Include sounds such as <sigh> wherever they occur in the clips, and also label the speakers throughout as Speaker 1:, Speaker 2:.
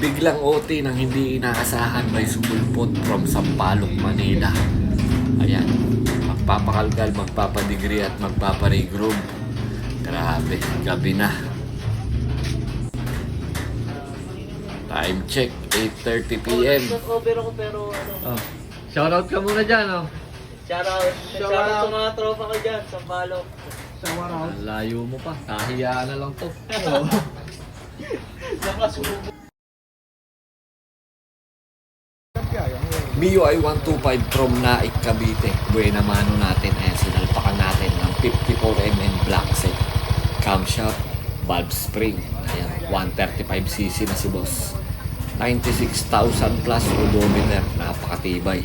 Speaker 1: Biglang OT nang hindi inaasahan may sumulpot from Sampaloc, Manila. Ayan, magpapakalkal, magpapadegree at magpaparegroup. Grabe, gabi na. Time check, 8.30pm.
Speaker 2: Nag-over ako pero ano.
Speaker 3: Oh. Shoutout ka muna dyan, oh.
Speaker 2: Shoutout. Shoutout sa mga tropa ko dyan. Sa Palo.
Speaker 3: Ang layo mo pa. Kahiyaan na lang to. <laughs>
Speaker 2: Nakasubo.
Speaker 1: MIUI 125 from Naik, Cavite. Buena mano natin. Ayan, sinalpakan natin ng 54mm black set. Camshaft, valve spring. Ayan, 135cc na si boss. 96,000 plus odometer. Napakatibay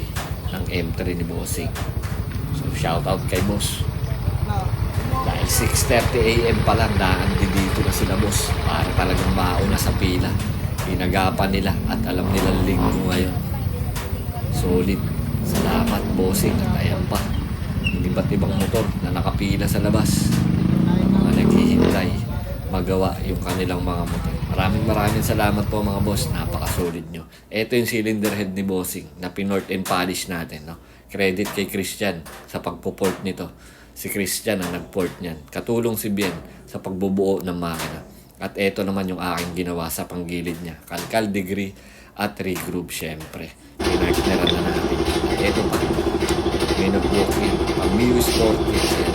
Speaker 1: ng M3 ni Bossing. So, shout out kay boss. Dahil 6.30 a.m. pa lang, daan din dito na sila boss. Para talagang mauna sa pila. Inagapan nila at alam nila linggo ngayon. Solid. Salamat, bossing. Ayan pa. Iba't ibang motor na nakapila sa labas. Mga naghihintay magawa yung kanilang mga motor. Maraming maraming salamat po mga boss. Napaka-solid nyo. Ito yung cylinder head ni Bossing na pinort and polish natin. No? Credit kay Christian sa pagpo-port nito. Si Christian ang nag-port niyan. Katulong si Bien sa pagbubuo ng makina. At ito naman yung aking ginawa sa panggilid niya. Kalkal degree at regroup syempre. Pinartneran na natin. At ito pa. Nag-walking. Ang Miu Sport Kids yan.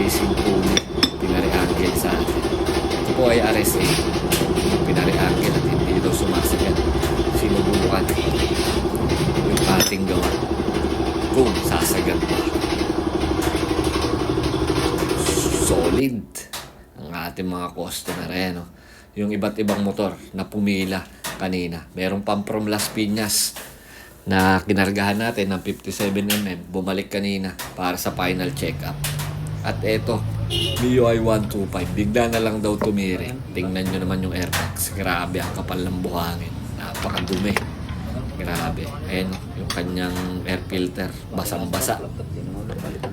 Speaker 1: Racing pulley. Pinari-angle sa atin. Ito po ay RSA. Pinari-angle at hindi daw sumasagat. Sinubukan. Yung ating gawa. Kung sasagat pa. Solid ang ating mga customer eh, no? Yung iba't ibang motor na pumila kanina. Meron pang from Las Piñas na kinargahan natin ng 57mm. Bumalik kanina para sa final check-up. At eto, MIUI 125. Bigla na lang daw tumirik. Tingnan nyo naman yung airbags. Grabe, ang kapal ng buhangin. Napakadumi. Grabe. Ayan, yung kanyang air filter. Basang-basa.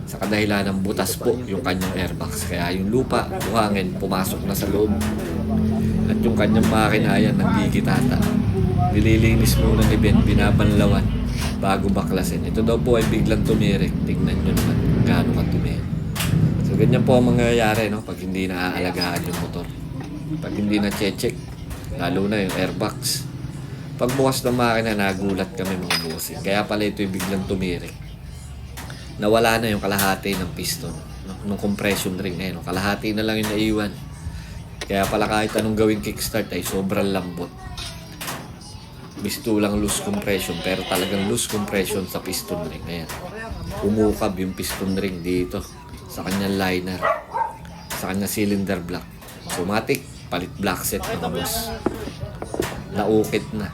Speaker 1: Sa kadahilan ng butas po yung kanyang airbox. Kaya yung lupa, buhangin, pumasok na sa loob. At yung kanyang makina, ayan, nagkikitata. Nililinis muna ni Ben, binabanlawan bago baklasin. Ito daw po ay biglang tumirik. Tingnan nyo naman kung gaano ka tumirik. So, ganyan po ang mangyayari, no? Pag hindi naaalagaan yung motor. Pag hindi na check lalo na yung airbox. Pagbukas ng makina, nagulat kami mga bossing. Kaya pala ito yung biglang tumirik nawala na yung kalahati ng piston no? nung compression ring eh, no? kalahati na lang yung naiwan kaya pala kahit anong gawing kickstart ay sobrang lambot. Bisto lang loose compression pero talagang loose compression sa piston ring. Ayan. Umukab yung piston ring dito sa kanyang liner sa kanyang cylinder block. Automatic palit block set mga boss. Naukit na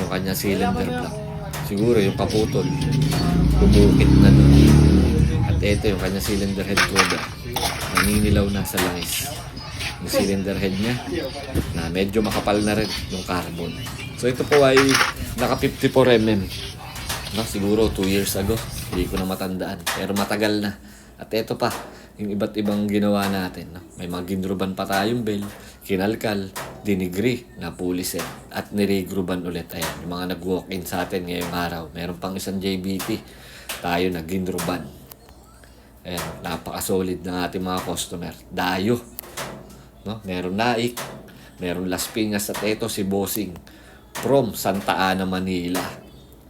Speaker 1: yung kanyang cylinder block. Siguro yung kaputol bumukit na nun. At ito yung kanyang cylinder head cover. Naninilaw na sa langis yung cylinder head niya na medyo makapal na rin yung carbon. So ito po ay naka 54mm no, siguro 2 years ago. Hindi ko na matandaan pero matagal na. At ito pa yung iba't ibang ginawa natin no? may mga ginruban pa tayong bell kinalkal dinigri na puliset at niregruban ulit. Ayan yung mga nag-walk-in sa atin ngayong araw. Meron pang isang JBT tayo na ginruban. Ayan napaka-solid ng ating mga customer. Dayo no? meron naik meron Las Piñas at ito si Bossing from Santa Ana, Manila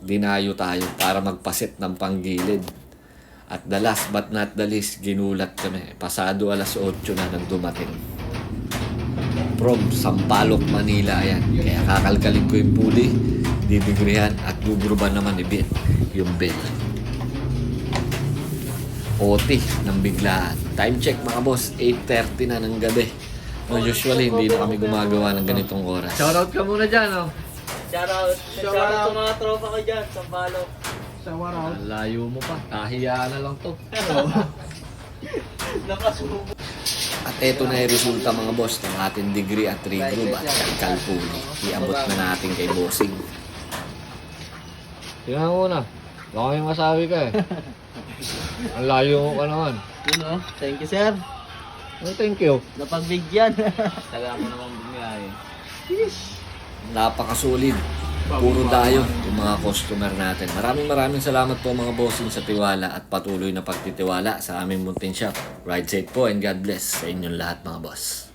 Speaker 1: dinayo tayo para magpasit ng panggilid at the last but not the least, ginulat kami. Pasado alas 8 na nang dumating. From Sampaloc, Manila, ayan. Kaya kakalkalin ko yung puli, didigrihan, at gugruban naman Ben yung bell. OT ng biglaan. Time check mga boss, 8.30 na ng gabi. No, usually, hindi na kami gumagawa ng ganitong oras.
Speaker 3: Shoutout ka muna dyan, oh.
Speaker 2: Shoutout. Shoutout sa mga tropa ko dyan. Sa Palo.
Speaker 3: Ang layo mo pa. Kahiyaan na lang to. <laughs>
Speaker 2: Nakasubo.
Speaker 1: At eto na yung resulta mga boss ng ating degree at regroup at kalkalpuli. Iabot na natin kay bossing.
Speaker 3: Tingnan mo na. Baka may masabi ka eh. <laughs> Ang layo mo pa naman.
Speaker 2: Yun o. Thank you sir.
Speaker 3: Oh, thank you.
Speaker 2: Napagbigyan. <laughs>
Speaker 3: Taga mo naman bumiyahe.
Speaker 1: napakasolid. Puro dayo yung mga customer natin. Maraming maraming salamat po mga bossing sa tiwala at patuloy na pagtitiwala sa aming munting shop. Ride safe po and God bless sa inyong lahat mga boss.